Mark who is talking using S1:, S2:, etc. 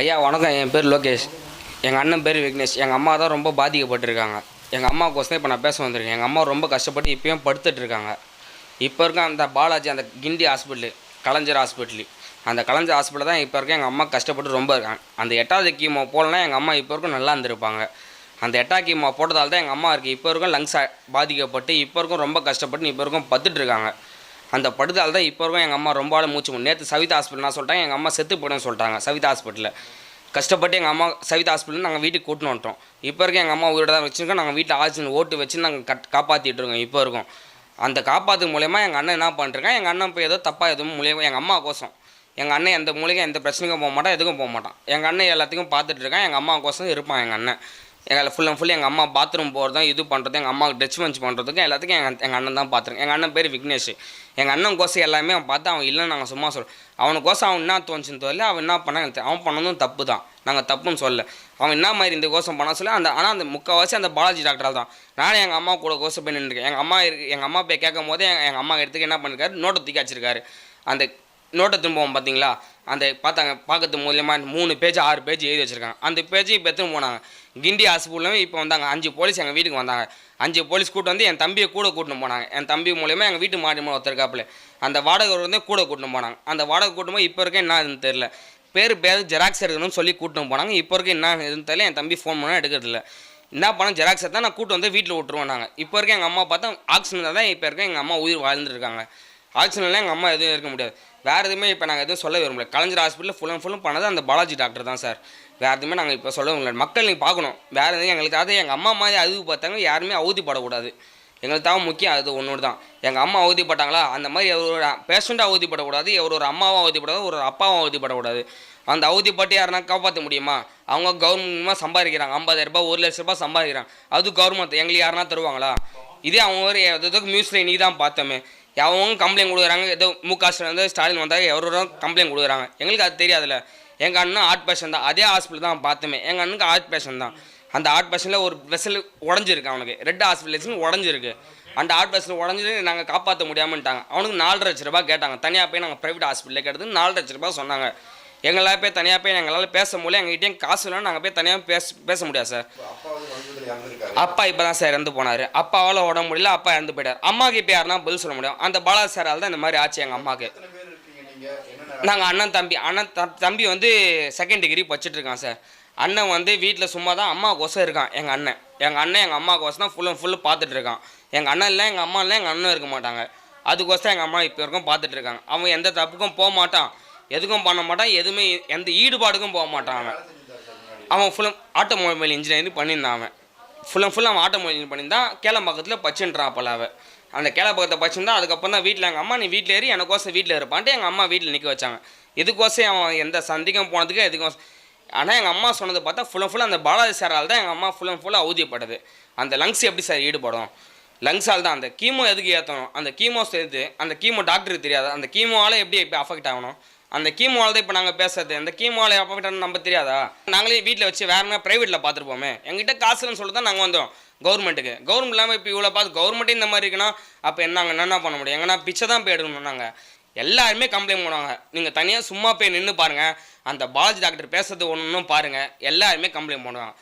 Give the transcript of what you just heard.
S1: ஐயா வணக்கம். என் பேர் லோகேஷ். எங்கள் அண்ணன் பேர் விக்னேஷ். எங்கள் அம்மா தான் ரொம்ப பாதிக்கப்பட்டிருக்காங்க. எங்கள் அம்மாவுக்கோசம் இப்போ நான் பேச வந்திருக்கேன். எங்கள் அம்மா ரொம்ப கஷ்டப்பட்டு இப்போயும் படுத்துட்ருக்காங்க இப்போ இருக்க அந்த பாலாஜி அந்த கிண்டி ஹாஸ்பிட்டலு கலைஞர் ஹாஸ்பிட்டலு அந்த கலைஞர் ஹாஸ்பிட்டல் தான் இப்போ இருக்க எங்கள் அம்மா கஷ்டப்பட்டு ரொம்ப இருக்காங்க. அந்த எட்டாவது கீமோ போகலன்னா எங்கள் அம்மா இப்போ வரைக்கும் நல்லா இருந்திருப்பாங்க. அந்த எட்டா கீமோ போட்டதால் தான் எங்கள் அம்மா இருக்குது இப்போ வரைக்கும் லங்ஸ் பாதிக்கப்பட்டு இப்போ வரைக்கும் ரொம்ப கஷ்டப்பட்டு இப்போ வரைக்கும் பத்துட்ருக்காங்க அந்த படுதால் தான் இப்போ வரைக்கும் எங்கள் அம்மா ரொம்ப ஆள் மூச்சு முடியும் நேற்று சவிதா ஹாஸ்பிட்டல் நான் சொல்லிட்டேன் எங்கள் அம்மா செத்து போயிடுன்னு சொல்லிட்டாங்க சவிதா ஹாஸ்பிட்டலில். கஷ்டப்பட்டு எங்கள் அம்மா சவிதா ஹாஸ்பிட்டல் நாங்கள் வீட்டுக்கு கூட்டின்னு வந்துட்டோம். இப்போ வரைக்கும் எங்கள் அம்மா உயிரோட தான் வச்சுருக்கோம். நாங்கள் வீட்டில் ஆக்சிஜன் ஓட்டு வச்சு நாங்கள் கட் காப்பாற்றிட்டு இருக்கோம் இப்போ இருக்கோம் அந்த காப்பாற்று மூலயமா எங்கள் அண்ணன் என்ன பண்ணிருக்கேன் எங்கள் அண்ணன் இப்போ ஏதோ தப்பாக எதுவும் மூலியமாக எங்கள் அம்மா கோசம். எங்கள் அண்ணன் எந்த மூலிகை எந்த பிரச்சனைக்கும் போக மாட்டான் எதுக்கும் போக மாட்டான். எங்கள் அண்ணன் எல்லாத்துக்கும் பார்த்துட்டு இருக்கான். எங்கள் அம்மா கோசம் இருப்பான் எங்கள் அண்ணன். எங்களை ஃபுல் அண்ட் ஃபுல் எங்கள் அம்மா பாத்ரூம் போகிறதும் இது பண்ணுறது எங்கள் அம்மாவுக்கு டச் பஞ்ச் பண்ணுறதுக்கும் எல்லாத்துக்கும் எங்கள் எங்கள் அண்ணன் தான் பார்த்துருக்கேன் எங்கள் அண்ணன் பேர் விக்னேஷ். எங்கள் அண்ணன் கோசம் எல்லாமே அவன் பார்த்து அவன் இல்லைன்னு நாங்கள் சும்மா சொல்கிறோம் அவனுக்கோசம் அவன் என்ன தோணுச்சுன்னு தெரியல அவன் என்ன பண்ணான் அவன் பண்ணதும் தப்பு தான். நாங்கள் தப்புன்னு சொல்ல அவன் என்ன மாதிரி இந்த கோசம் பண்ண சொல்ல அந்த ஆனால் அந்த முக்கால்வாசி அந்த பாலாஜி டாக்டரால் தான். நானும் எங்கள் அம்மா கூட கோசம் போய் நின்றுருக்கேன் எங்கள் அம்மா இருக்கு எங்கள் அம்மா போய் கேட்கும் போதே எங்கள் எங்கள் அம்மா எடுத்துக்கு என்ன பண்ணிருக்காரு? நோட்டை தூக்கி வச்சிருக்காரு அந்த நோட்டை திரும்பவும் பார்த்தீங்களா அந்த பார்த்தாங்க பார்க்கறது மூலியமாக மூணு பேஜ் ஆறு பேஜ் எழுதி வச்சுருக்காங்க. அந்த பேஜ் இப்போ எத்தனை போனாங்க. கிண்டி ஹாஸ்பிட்டலும் இப்போ வந்தாங்க. அஞ்சு போலீஸ் எங்கள் வீட்டுக்கு வந்தாங்க. அஞ்சு போலீஸ் கூட்டு வந்து என் தம்பியை கூட கூட்டின்னு போனாங்க. என் தம்பி மூலியமாக எங்கள் வீட்டு மாடி மூலம் ஒருத்தருக்காப்புல அந்த வாடகை வந்து கூட கூட்டின்னு போனாங்க. அந்த வாடகை கூட்டும் இப்போ இருக்க என்ன இதுன்னு தெரில பேர் பேர் ஜெராக்ஸ் எடுக்கணும்னு சொல்லி கூட்டின்னு போனாங்க. இப்போ இருக்க என்ன இதுன்னு தெரியல. என் தம்பி ஃபோன் பண்ணால் எடுக்கிறதில்ல என்ன பண்ண ஜெராக்ஸ் தான் நான் கூட்டு வந்து வீட்டில் விட்டுருவோம் நாங்கள் இப்போ இருக்க எங்கள் அம்மா பார்த்தா ஆக்சிஜன் தான் இப்போ இருக்க எங்கள் அம்மா உயிர் வாழ்ந்துருக்காங்க ஆக்சிஜன்லாம் எங்கள் அம்மா எதுவும் இருக்க முடியாது. வேறு எதுவுமே இப்போ நாங்கள் எதுவும் சொல்ல விரும்பல கலைஞர் ஹாஸ்பிட்டலில் ஃபுல் அண்ட் ஃபுல்லும் பண்ணது அந்த பாலாஜி டாக்டர் தான் சார். வேறு எதுவுமே நாங்கள் இப்போ சொல்ல முடியல. மக்கள் நீங்கள் பார்க்கணும். வேறு எதுவும் எங்களுக்கு அது எங்கள் அம்மா மாதிரி அழுது பார்த்தாங்க யாருமே அவதிப்படக்கூடாது எங்களுக்கு தான் முக்கியம் அது ஒன்று தான். எங்கள் அம்மா அவதிப்பட்டாங்களா அந்த மாதிரி ஒரு பேஷண்ட்டாக அவதிப்படக்கூடாது ஒரு ஒரு அம்மாவும் அவதிப்படாது ஒரு அப்பாவும் அவதிப்படக்கூடாது அந்த அவதிப்பட்டு யாருனா காப்பாற்ற முடியுமா? அவங்க கவர்மெண்ட்மாக சம்பாதிக்கிறாங்க. ஐம்பதாயிரரூபா ரூபாய் ஒரு லட்ச ரூபாய் சம்பாதிக்கிறாங்க. அது கவர்மெண்ட் எங்களுக்கு யாருனா தருவாங்களா? இதே அவங்க ஒரு எதுக்கு நியூஸில் நீ தான் பார்த்தோமே. அவங்க கம்ப்ளைண்ட் கொடுக்குறாங்க. ஏதோ மு க ஸ்டாலின் வந்து ஸ்டாலின் வந்தால் எவரோ கம்ப்ளைண்ட் கொடுக்குறாங்க. எங்களுக்கு அது தெரியாதுல்ல. எங்கள் அண்ணன் ஹார்ட் பேஷன் தான். அதே ஹாஸ்பிட்டல் தான் பார்த்துமே எங்கள் அண்ணனுக்கு ஹார்ட் பேஷன் தான். அந்த ஹார்ட் பேஷனில் ஒரு வெசல் உடஞ்சிருக்கு அவனுக்கு. ரெட் ஹாஸ்பிட்டலேஷன் உடஞ்சிருக்கு. அந்த ஹார்ட் பேஷன் உடஞ்சிட்டு நாங்கள் காப்பாற்ற முடியாமட்டாங்க அவனுக்கு நாலரை லட்ச ரூபா கேட்டாங்க. தனியாக போய் நாங்கள் ப்ரைவேட் ஹாஸ்பிட்டலில் கேட்டது நாலு லட்ச ரூபா சொன்னாங்க. எங்களால் போய் தனியாக போய் எங்களால் பேச முடியல எங்ககிட்டயும் காசு இல்லைன்னா நாங்கள் போய் தனியாக பேச பேச முடியாது சார்.
S2: அப்பா
S1: இப்போ தான் சார் இறந்து போனார். அப்பாவால் உடம்பு முடியல அப்பா இறந்து போயிட்டார். அம்மாவுக்கு இப்போ யாருன்னா பதில் சொல்ல முடியும். அந்த பாலாஜி சாரால் தான் இந்த மாதிரி ஆச்சு எங்கள் அம்மாவுக்கு நாங்கள் அண்ணன் தம்பி அண்ணன் தம்பி வந்து செகண்ட் டிகிரி படிச்சுட்டு இருக்கான் சார். அண்ணன் வந்து வீட்டில் சும்மா தான் அம்மாவுக்கோசம் இருக்கான் எங்கள் அண்ணன். எங்கள் அண்ணன் எங்கள் அம்மாவுக்கோசம் தான் ஃபுல் அண்ட் ஃபுல்லு பார்த்துட்டு இருக்கான். எங்கள் அண்ணன் இல்லை எங்கள் அம்மா இல்லை எங்கள் அண்ணன் இருக்க மாட்டாங்க. அதுக்கோசம் எங்கள் அம்மா இப்போ வரைக்கும் பார்த்துட்டு இருக்காங்க. அவன் எந்த தப்புக்கும் போக மாட்டான். எதுக்கும் பண்ண மாட்டான் எதுவுமே எந்த ஈடுபாடுக்கும் போக மாட்டான் அவன். அவன் ஃபுல் ஆட்டோமொபைல் இன்ஜினியரிங் பண்ணியிருந்தான் அவன். ஃபுல் அண்ட் ஃபுல் அவன் ஆட்டோமொபைல் இன்ஜினியர் பண்ணியிருந்தான் கேளம்பாக்கத்தில் பச்சுன்றான் அப்போல அவன். அந்த பக்கத்தை பச்சுருந்தா அதுக்கப்புறம் தான் வீட்டில் எங்கள் அம்மா நீ வீட்டில் ஏறி எனக்கோசம் வீட்டில் இருப்பான்ட்டு எங்கள் அம்மா வீட்டில் நிற்க வச்சாங்க. இதுக்கோசம் அவன் எந்த சந்திக்கும் போனதுக்கு எதுக்கும் ஆனால் எங்கள் அம்மா சொன்னது பார்த்தா ஃபுல் அண்ட் ஃபுல்லாக அந்த பாலாஜி சாரால் தான் எங்கள் அம்மா ஃபுல் அண்ட் ஃபுல்லாக அவதிப்பட்டது அந்த லங்ஸ் எப்படி சார் ஈடுபடும்? லங்ஸால் தான். அந்த கீமோ எதுக்கு ஏற்றணும் அந்த கீமோ சேர்த்து அந்த கீமோ டாக்டருக்கு தெரியாது. அந்த கீமோவால் எப்படி இப்போ அஃபெக்ட் ஆகணும்? அந்த கீமோவால் தான் இப்போ நாங்கள் பேசுறது. அந்த கீமோவால் அஃபெக்ட் ஆகணும் நம்ம தெரியாதா? நாங்களே வீட்டில் வச்சு வேறு என்ன ப்ரைவேட்டில் பார்த்துருப்போமே. எங்கிட்ட காசுன்னு சொல்லி தான் நாங்கள் வந்தோம் கவர்மெண்ட்டுக்கு கவர்மெண்ட் இல்லாமல் இப்போ இவ்வளோ பார்த்து கவர்மெண்ட்டே இந்த மாதிரி இருக்குன்னா அப்போ என்ன என்ன பண்ண முடியும்? எங்கன்னா பிச்சை தான் போய் எடுக்கணும் நாங்கள் எல்லாருமே கம்ப்ளைண்ட் பண்ணுவாங்க. நீங்கள் தனியாக சும்மா போய் நின்று பாருங்கள் அந்த பாலாஜி டாக்டர் பேசுறது ஒன்று பாருங்கள் எல்லாருமே கம்ப்ளைண்ட் பண்ணுவாங்க.